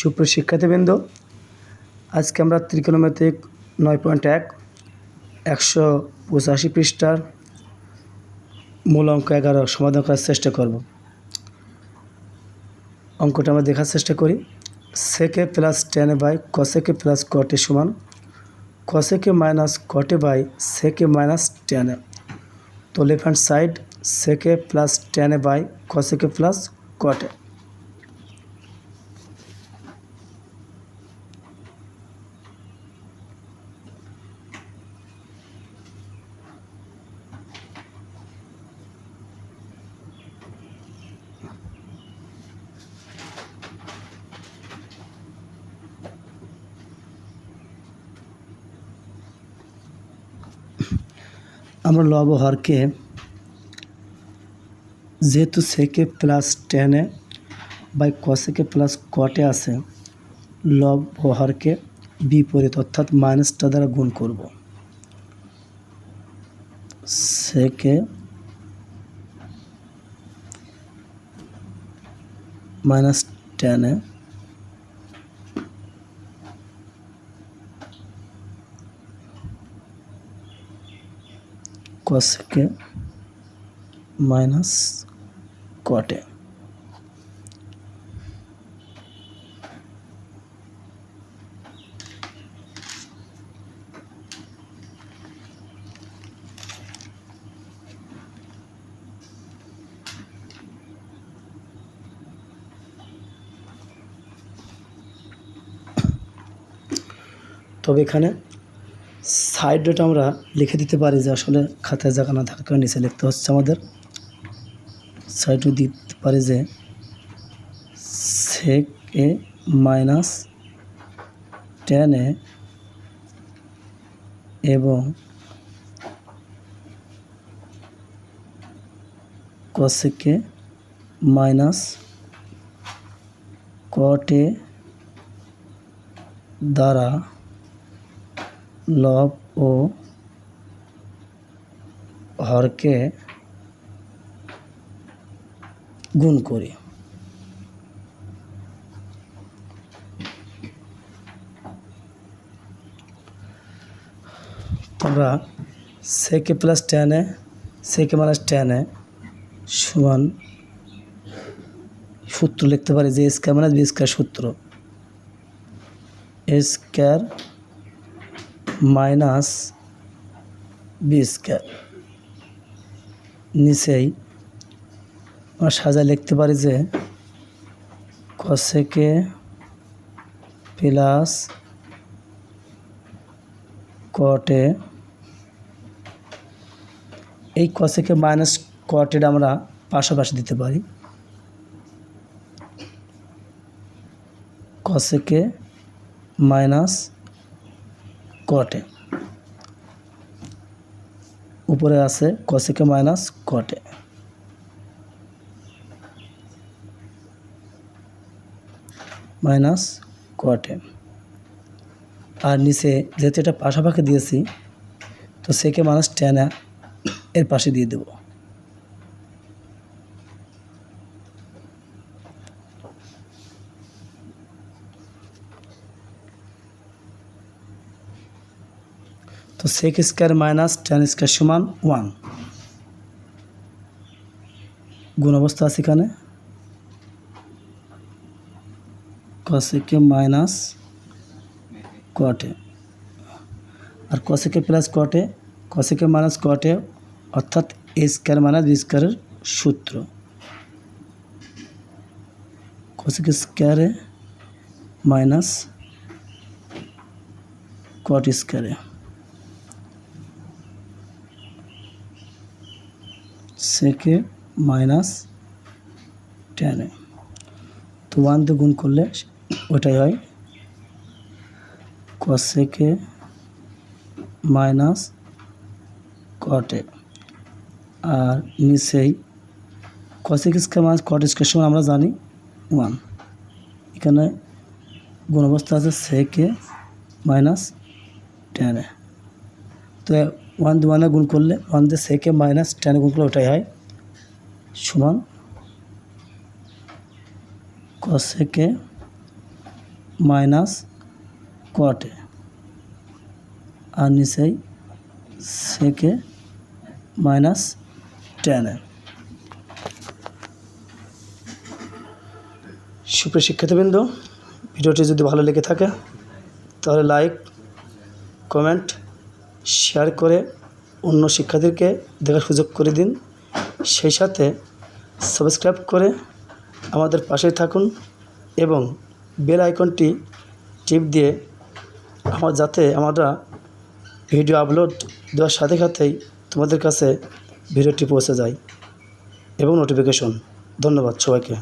সুপ্রিয় শিক্ষার্থীবৃন্দ আজকে আমরা ত্রিকোণমিতিক নয় পয়েন্ট এক, একশো পঁচাশি পৃষ্ঠার মূল অঙ্ক এগারো সমাধান করার চেষ্টা করব। অঙ্কটা আমরা দেখার চেষ্টা করি। Sec A plus tan by cosec A plus cot A সমান cosec A minus cot A by sec A minus tan A তো left hand side sec A plus tan A by cosec A plus cot A আমরা লব হরকে যেহেতু সেকে plus টেনে by কসেকে plus কটে আছে, লব ও বিপরীত অর্থাৎ মাইনাসটা দ্বারা গুণ করব। সেকে মাইনাস টেনে কসেকে মাইনাস কটে তবে এখানে সাইড ডট আমরা লিখে দিতে পারি যে আসলে খাতায় জায়গা না থাকার কারণে নিচে লিখতে হচ্ছে আমাদের। সাইড দিতে পারি যে সেক এ মাইনাস টেন এ এবং কসেকে মাইনাস কটে দ্বারা লব ও হরকে গুণ করি আমরা সেকে প্লাস টেনে সেকে মাইনাস টেনে সমান সূত্র লিখতে পারি যে স্কোয়ার মাইনাস বি স্কোয়ার সূত্র A square minus B square. নিচেই আমরা সাজা লিখতে পারি যে কসেকে প্লাস কটে এই কসেকে মাইনাস কটের আমরা পাশাপাশি দিতে পারি। কসেকে মাইনাস কটে উপরে আছে কসেকে মাইনাস কটে মাইনাস কটে আর নিচে যেহেতু এটা পাশাপাশি দিয়েছি, তো সেকে মাইনাস টেন এর পাশে দিয়ে দেব। তো sec square minus tan square সমান ওয়ান গুণ অবস্থা আছে এখানে। কসেকে মাইনাস কটে আর কসেকে প্লাস কটে কসেকে মাইনাস কটে অর্থাৎ এ স্কোয়ার মাইনাস বি স্কোয়ারের সূত্র। কসেকে স্কোয়ারে মাইনাস কট স্কোয়ারে সেকে মাইনাস টেনে তো ওয়ান দিয়ে গুণ করলে ওটাই হয় কসেকে মাইনাস কটে আর নিচেই cosec square minus cot square সমান আমরা জানি ওয়ান এখানে গুণ অবস্থা আছে সেকে মাইনাস টেনে তো ওয়ান দিয়ে ওয়ানে গুণ করলে, ওয়ান দিয়ে সেকে মাইনাস টেনে গুণ করলে ওটাই হয়। সমান কসেকে মাইনাস কটে আর নিচেই সেকে মাইনাস টেনে সুপ্রিয় শিক্ষার্থীবৃন্দ, ভিডিওটি যদি ভালো লেগে থাকে, তাহলে লাইক কমেন্ট শেয়ার করে অন্য শিক্ষার্থীকে দেখার সুযোগ করে দিন। সেই সাথে সাবস্ক্রাইব করে আমাদের পাশে থাকুন এবং বেল আইকনটি টিপ দিয়ে আমার যাতে আমরা ভিডিও আপলোড দেওয়ার সাথে সাথেই তোমাদের কাছে ভিডিওটি পৌঁছে যায়। এবং নোটিফিকেশন ধন্যবাদ সবাইকে।